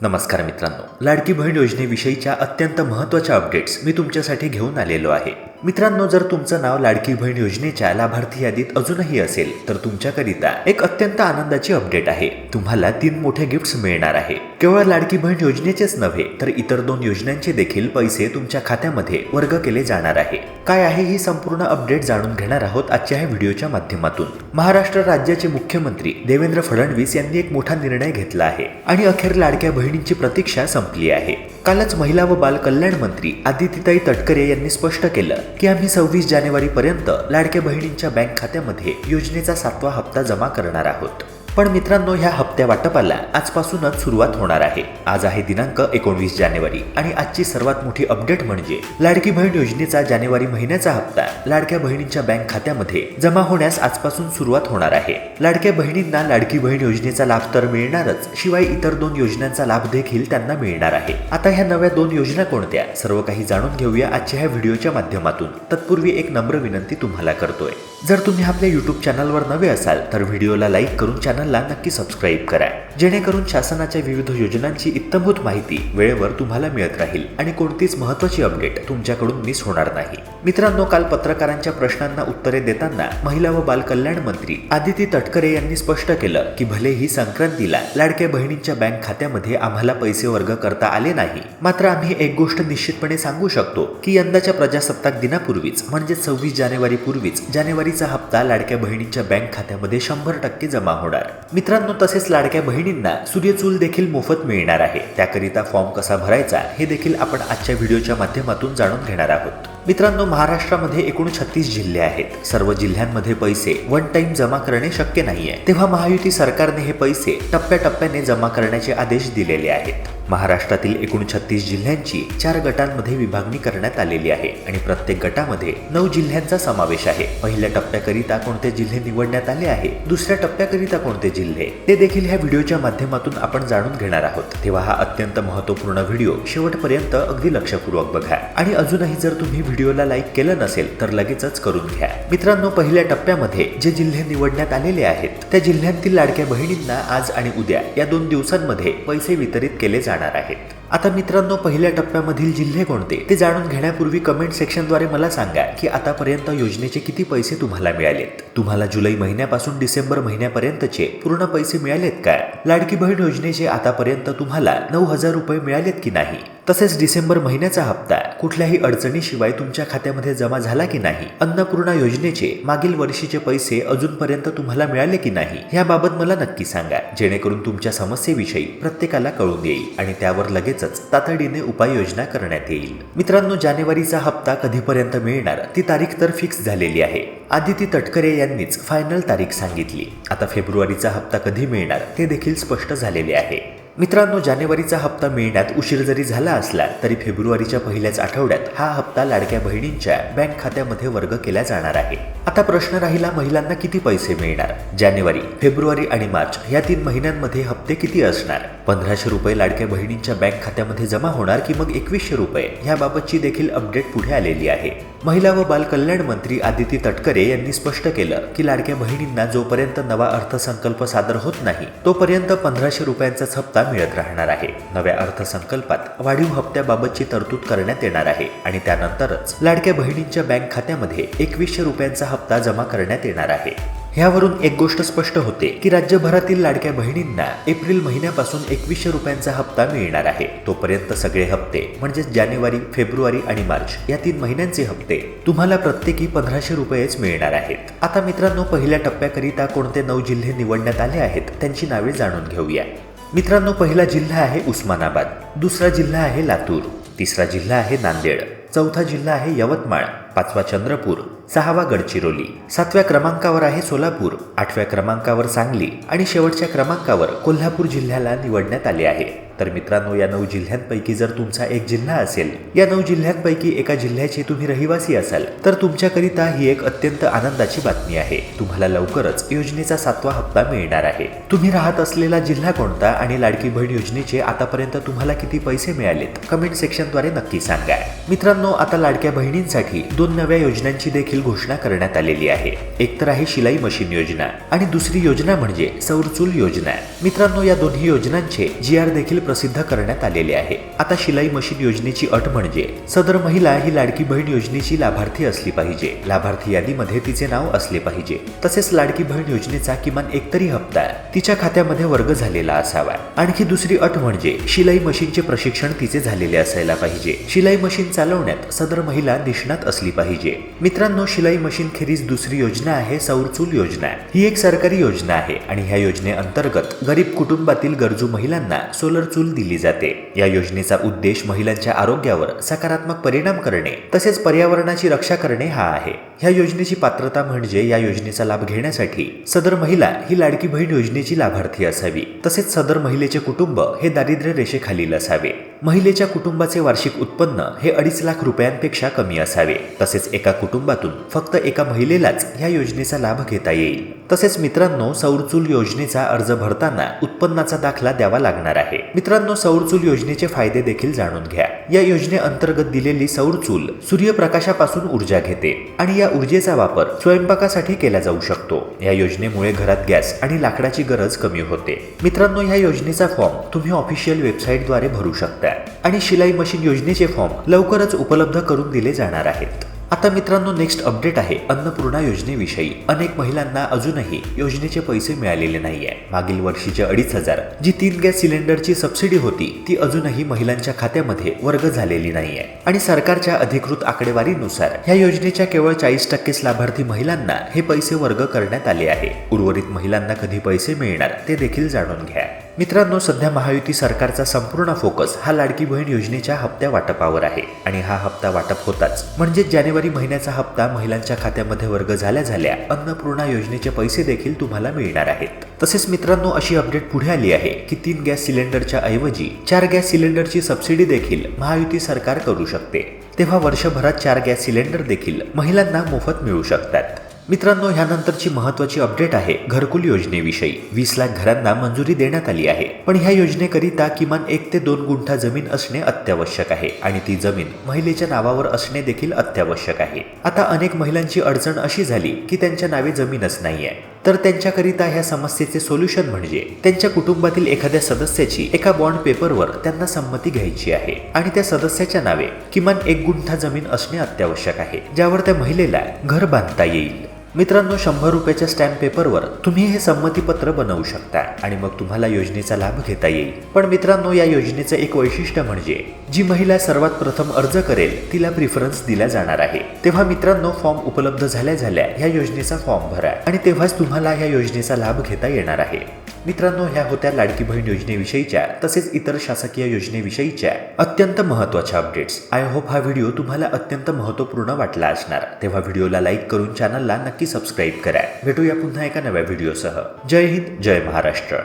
नमस्कार मित्रांनो. लाडकी बहीण योजनेविषयीच्या अत्यंत महत्त्वाच्या अपडेट्स मी तुमच्यासाठी घेऊन आलेलो आहे. मित्रांनो जर तुमचं नाव लाडकी बहीण योजनेच्या लाभार्थी यादीत अजूनही असेल तर तुमच्याकरिता एक अत्यंत आनंदाची अपडेट आहे. तुम्हाला तीन मोठे गिफ्ट्स मिळणार आहे. केवळ लाडकी बहीण योजनेचेच नव्हे तर इतर दोन योजनांचे देखील पैसे तुमच्या खात्यामध्ये वर्ग केले जाणार आहे. काय आहे ही संपूर्ण अपडेट जाणून घेणार आहोत आजच्या ह्या व्हिडिओच्या माध्यमातून. महाराष्ट्र राज्याचे मुख्यमंत्री देवेंद्र फडणवीस यांनी एक मोठा निर्णय घेतला आहे आणि अखेर लाडक्या बहिणींची प्रतीक्षा संपली आहे. कालच महिला व बाल कल्याण मंत्री आदितीताई तटकरे यांनी स्पष्ट केलं की आम्ही सव्वीस जानेवारी पर्यंत लाडक्या बहिणींच्या बँक खात्यामध्ये योजनेचा सातवा हप्ता जमा करणार आहोत. पण मित्रांनो ह्या हप्त्या वाटपाला आजपासूनच सुरुवात होणार आहे. आज आहे दिनांक एकोणवीस जानेवारी आणि आजची सर्वात मोठी अपडेट म्हणजे लाडकी बहीण योजनेचा जानेवारी महिन्याचा हप्ता लाडक्या बहिणींच्या बँक खात्यामध्ये जमा होण्यास आजपासून सुरुवात होणार आहे. लाडक्या बहिणींना लाडकी बहीण योजनेचा लाभ तर मिळणारच शिवाय इतर दोन योजनांचा लाभ देखील त्यांना मिळणार आहे. आता ह्या नव्या दोन योजना कोणत्या? सर्व काही जाणून घेऊया आजच्या ह्या व्हिडिओच्या माध्यमातून. तत्पूर्वी एक नम्र विनंती तुम्हाला करतोय. जर तुम्ही आपल्या युट्यूब चॅनलवर नवे असाल तर व्हिडिओला लाईक करून चॅनल चॅनलला नक्की सबस्क्राईब करा. जेणेकरून शासनाच्या विविध योजनांची इत्तमभूत माहिती वेळेवर तुम्हाला मिळत राहील आणि कोणतीच महत्त्वाची अपडेट तुमच्याकडून मिस होणार नाही. मित्रांनो काल पत्रकारांच्या प्रश्नांना उत्तरे देताना महिला व बाल कल्याण मंत्री आदिती तटकरे यांनी स्पष्ट केलं की भले ही संक्रांतीला लाडक्या बहिणींच्या बँक खात्यामध्ये आम्हाला पैसे वर्ग करता आले नाही. मात्र आम्ही एक गोष्ट निश्चितपणे सांगू शकतो की यंदाच्या प्रजासत्ताक दिनापूर्वीच म्हणजे सव्वीस जानेवारी पूर्वीच जानेवारीचा हप्ता लाडक्या बहिणींच्या बँक खात्यामध्ये शंभर टक्के जमा होणार. मित्रांनो तसेच लाडक्या बहिणींना सूर्यचूल देखील मोफत मिळणार आहे. त्याकरिता फॉर्म कसा भरायचा हे देखील आपण आजच्या व्हिडिओच्या माध्यमातून जाणून घेणार आहोत. मित्रांनो महाराष्ट्रामध्ये एकूण छत्तीस जिल्हे आहेत. सर्व जिल्ह्यांमध्ये पैसे वन टाइम जमा करणे शक्य नाहीये. तेव्हा महायुती सरकारने हे पैसे टप्प्याटप्प्याने जमा करण्याचे आदेश दिलेले आहेत. महाराष्ट्रातील एकूण छत्तीस जिल्ह्यांची चार गटांमध्ये विभागणी करण्यात आलेली आहे आणि प्रत्येक गटामध्ये नऊ जिल्ह्यांचा समावेश आहे. पहिल्या टप्प्याकरिता कोणते जिल्हे निवडण्यात आले आहे दुसऱ्या टप्प्याकरिता कोणते जिल्हे? ते देखील ह्या व्हिडिओच्या माध्यमातून आपण जाणून घेणार आहोत. तेव्हा हा अत्यंत महत्त्वपूर्ण व्हिडिओ शेवटपर्यंत अगदी लक्षपूर्वक बघा. आणि अजूनही जर तुम्ही व्हिडिओला लाईक केलं नसेल तर लगेचच करून घ्या. मित्रांनो पहिल्या टप्प्यामध्ये जे जिल्हे निवडण्यात आलेले आहेत त्या जिल्ह्यांतील लाडक्या बहिणींना आज आणि उद्या या दोन दिवसांमध्ये पैसे वितरित केले जाणार आहेत. आता मित्रांनो पहिल्या टप्प्यामधील जिल्हे कोणते? ते जाणून घेण्यापूर्वी कमेंट सेक्शनद्वारे मला सांगा की आतापर्यंत योजनेचे किती पैसे तुम्हाला मिळालेत? तुम्हाला जुलै महिन्यापासून डिसेंबर महिन्यापर्यंतचे पूर्ण पैसे मिळालेत का लाडकी बहीण योजनेचे आतापर्यंत तुम्हाला नऊ हजार रुपये मिळालेत की नाही? तसेच डिसेंबर महिन्याचा हप्ता कुठल्याही अडचणीशिवाय तुमच्या खात्यामध्ये जमा झाला की नाही? अन्नपूर्णा योजनेचे मागील वर्षीचे पैसे अजूनपर्यंत तुम्हाला मिळाले की नाही? याबाबत मला नक्की सांगा. जेणेकरून तुमच्या समस्येविषयी प्रत्येकाला कळून येईल आणि त्यावर लगेचच तातडीने उपाययोजना करण्यात येईल. मित्रांनो जानेवारीचा हप्ता कधीपर्यंत मिळणार? ती तारीख तर फिक्स झालेली आहे. आदिती तटकरे यांनीच फायनल तारीख सांगितली. आता फेब्रुवारीचा हप्ता कधी मिळणार ते देखील स्पष्ट झालेले आहे. मित्रांनो जानेवारीचा हप्ता मिळण्यात उशीर जरी झाला असला तरी फेब्रुवारीच्या पहिल्याच आठवड्यात हा हप्ता लाडक्या बहिणींच्या बँक खात्यामध्ये वर्ग केला जाणार आहे. आता प्रश्न राहिला महिलांना किती पैसे मिळणार? जानेवारी फेब्रुवारी आणि मार्च या तीन महिन्यांमध्ये हप्ते किती असणार? पंधराशे रुपये लाडक्या बहिणींच्या बँक खात्यामध्ये जमा होणार की मग एकवीसशे रुपये? याबाबतची देखील अपडेट पुढे आलेली आहे. महिला व बाल कल्याण मंत्री आदिती तटकरे यांनी स्पष्ट केलं की लाडक्या बहिणींना जोपर्यंत नवा अर्थसंकल्प सादर होत नाही तोपर्यंत पंधराशे रुपयांचाच हप्ता मिळत राहणार आहे. नव्या अर्थसंकल्पात वाढीव हप्त्याबाबतची तरतूद करण्यात येणार आहे आणि त्यानंतरच लाडक्या बहिणींच्या बँक खात्यामध्ये एकवीसशे रुपयांचा हप्ता जमा करण्यात येणार आहे. ह्यावरून एक गोष्ट स्पष्ट होते की राज्यभरातील लाडक्या बहिणींना एप्रिल महिन्यापासून एकवीसशे रुपयांचा हप्ता मिळणार आहे. तोपर्यंत सगळे हप्ते म्हणजेच जानेवारी फेब्रुवारी आणि मार्च या तीन महिन्यांचे हप्ते तुम्हाला प्रत्येकी पंधराशे रुपयेच मिळणार आहेत. आता मित्रांनो पहिल्या टप्प्याकरिता कोणते नऊ जिल्हे निवडण्यात आले आहेत त्यांची नावे जाणून घेऊया. मित्रांनो पहिला जिल्हा आहे उस्मानाबाद दुसरा जिल्हा आहे लातूर तिसरा जिल्हा आहे नांदेड चौथा जिल्हा आहे यवतमाळ पाचवा चंद्रपूर सहावा गडचिरोली. सातव्या क्रमांकावर आहे सोलापूर आठव्या क्रमांकावर सांगली आणि शेवटच्या क्रमांकावर कोल्हापूर जिल्ह्याला निवडण्यात आले आहे. तर मित्रांनो या नऊ जिल्ह्यांपैकी जर तुमचा एक जिल्हा असेल या नऊ जिल्ह्यांपैकी एका जिल्ह्याचे तुम्ही रहिवासी असाल तर तुमच्याकरिता ही एक अत्यंत आनंदाची बातमी आहे. तुम्हाला लवकरच योजनेचा सातवा हप्ता मिळणार आहे. तुम्ही राहत असलेला जिल्हा कोणता आणि लाडकी बहीण योजनेचे आतापर्यंत तुम्हाला किती पैसे मिळालेत? कमेंट सेक्शनद्वारे नक्की सांगा. मित्रांनो आता लाडक्या बहिणींसाठी दोन नव्या योजनांची देखील देखील घोषणा करण्यात आलेली आहे. एक तर आहे शिलाई मशीन योजना आणि दुसरी योजना म्हणजे सौरचूल योजना. मित्रांनो या दोन्ही योजनांचे जी आर देखील प्रसिद्ध करण्यात आलेले आहे. आता शिलाई मशीन योजनेची अट म्हणजे सदर महिला ही लाडकी बहीण योजनेची लाभार्थी असली पाहिजे. लाभार्थी यादीमध्ये तिचे नाव असले पाहिजे. तसेच लाडकी बहीण योजनेचा किमान एकतरी हप्ता तिच्या खात्यामध्ये वर्ग झालेला असावा. आणखी दुसरी अट म्हणजे शिलाई मशीनचे प्रशिक्षण तिचे झालेले असायला पाहिजे. शिलाई मशीन चालवण्यात सदर महिला निष्णात असली पाहिजे. मित्रांनो शिलाई मशीन खेरीज दुसरी योजना आहे सौर चूल योजना. ही एक सरकारी योजना आहे आणि ह्या योजनेअंतर्गत गरीब कुटुंबातील गरजू महिलांना सोलर चूल दिली जाते. या योजनेचा उद्देश महिलांच्या आरोग्यावर सकारात्मक परिणाम करणे तसेच पर्यावरणाची रक्षा करणे हा आहे. ह्या योजनेची पात्रता म्हणजे या योजनेचा लाभ घेण्यासाठी सदर महिला ही लाडकी बहीण योजनेची लाभार्थी असावी. तसेच सदर महिलेचे कुटुंब हे दारिद्र्य रेषेखालील असावे. महिलेच्या कुटुंबाचे वार्षिक उत्पन्न हे अडीच लाख रुपयांपेक्षा कमी असावे. तसेच एका कुटुंबातून फक्त एका महिलेलाच या योजनेचा लाभ घेता येईल. तसेच मित्रांनो सौरचूल योजनेचा अर्ज भरताना उत्पन्नाचा दाखला द्यावा लागणार आहे. मित्रांनो सौरचूल योजनेचे फायदे देखील जाणून घ्या. या योजनेअंतर्गत दिलेली सौरचूल सूर्यप्रकाशापासून ऊर्जा घेते आणि या ऊर्जेचा वापर स्वयंपाकासाठी केला जाऊ शकतो. या योजनेमुळे घरात गॅस आणि लाकडाची गरज कमी होते. मित्रांनो या योजनेचा फॉर्म तुम्ही ऑफिशियल वेबसाईटद्वारे भरू शकता आणि शिलाई मशीन योजनेचे फॉर्म लवकरच उपलब्ध करून दिले जाणार आहेत. आता मित्रांनो नेक्स्ट अपडेट आहे अन्नपूर्णा योजनेविषयी. अनेक महिलांना अजूनही योजनेचे पैसे मिळालेले नाहीये. मागील वर्षीचे अडीच हजार. जी तीन गॅस सिलेंडरची सबसिडी होती ती अजूनही महिलांच्या खात्यामध्ये वर्ग झालेली नाहीये. आणि सरकारच्या अधिकृत आकडेवारीनुसार ह्या योजनेच्या केवळ चाळीस टक्केच लाभार्थी महिलांना हे पैसे वर्ग करण्यात आले आहे. उर्वरित महिलांना कधी पैसे मिळणार ते देखील जाणून घ्या. मित्रांनो सध्या महायुती सरकारचा संपूर्ण फोकस हा लाडकी बहीण योजनेच्या हप्त्या वाटपावर आहे आणि हा हप्ता वाटप होताच. म्हणजे जानेवारी महिन्याचा हप्ता महिलांच्या खात्यामध्ये वर्ग झाल्या झाल्या अन्नपूर्णा योजनेचे पैसे देखील तुम्हाला मिळणार आहेत. तसेच मित्रांनो अशी अपडेट पुढे आली आहे की तीन गॅस सिलेंडरच्या ऐवजी चार गॅस सिलेंडरची सबसिडी देखील महायुती सरकार करू शकते. तेव्हा वर्षभरात चार गॅस सिलेंडर देखील महिलांना मोफत मिळू शकतात. मित्रांनो ह्यानंतरची महत्वाची अपडेट आहे घरकुल योजनेविषयी. वीस लाख घरांना मंजुरी देण्यात आली आहे. पण ह्या योजनेकरिता किमान एक ते दोन गुंठा जमीन असणे अत्यावश्यक आहे आणि ती जमीन महिलेच्या नावावर असणे देखील अत्यावश्यक आहे. आता अनेक महिलांची अडचण अशी झाली की त्यांच्या नावे जमीनच नाहीये. तर त्यांच्याकरिता ह्या समस्येचे सोल्युशन म्हणजे त्यांच्या कुटुंबातील एखाद्या सदस्याची एका बॉन्ड पेपरवर त्यांना संमती घ्यायची आहे आणि त्या सदस्याच्या नावे किमान एक गुंठा जमीन असणे अत्यावश्यक आहे ज्यावर त्या महिलेला घर बांधता येईल. मित्रांनो शंभर रुपयाच्या स्टॅम्प पेपरवर तुम्ही हे संमतीपत्र बनवू शकता आणि मग तुम्हाला योजनेचा लाभ घेता येईल. पण मित्रांनो या योजनेचं एक वैशिष्ट्य म्हणजे जी महिला सर्वात प्रथम अर्ज करेल तिला प्रिफरन्स दिला जाणार आहे. तेव्हा मित्रांनो फॉर्म उपलब्ध झाल्या झाल्या ह्या योजनेचा फॉर्म भरा आणि तेव्हाच तुम्हाला या योजनेचा लाभ घेता येणार आहे. मित्रांनो ह्या होत्या लाडकी बहीण योजनेविषयीच्या तसेच इतर शासकीय योजनेविषयीच्या अत्यंत महत्त्वाच्या अपडेट्स आय होप हा व्हिडिओ तुम्हाला अत्यंत महत्त्वपूर्ण वाटला असणार. तेव्हा व्हिडिओला लाईक करून चॅनलला नक्की सबस्क्राईब करा. भेटूया पुन्हा एका नव्या व्हिडिओसह जय हिंद जय महाराष्ट्र.